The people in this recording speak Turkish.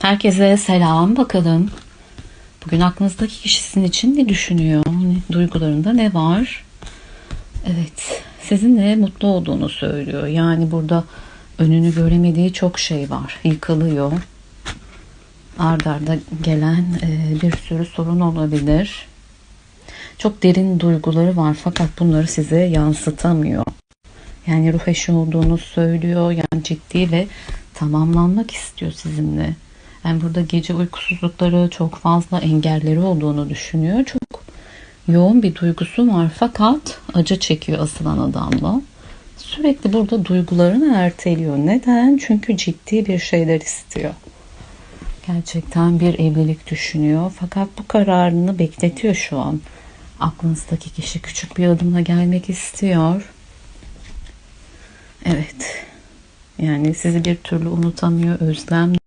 Herkese selam bakalım. Bugün aklınızdaki kişi sizin için ne düşünüyor? Ne- Duygularında ne var? Evet, sizinle mutlu olduğunu söylüyor. Yani burada önünü göremediği çok şey var. Yıkılıyor. Ard arda gelen e, bir sürü sorun olabilir. Çok derin duyguları var fakat bunları size yansıtamıyor. Yani ruh eşi olduğunu söylüyor. Yani ciddi ve tamamlanmak istiyor sizinle. Yani burada gece uykusuzlukları çok fazla engelleri olduğunu düşünüyor. Çok yoğun bir duygusu var fakat acı çekiyor asılan adamla. Sürekli burada duygularını erteliyor. Neden? Çünkü ciddi bir şeyler istiyor. Gerçekten bir evlilik düşünüyor fakat bu kararını bekletiyor şu an. Aklınızdaki kişi küçük bir adımla gelmek istiyor. Evet. Yani sizi bir türlü unutamıyor, özlem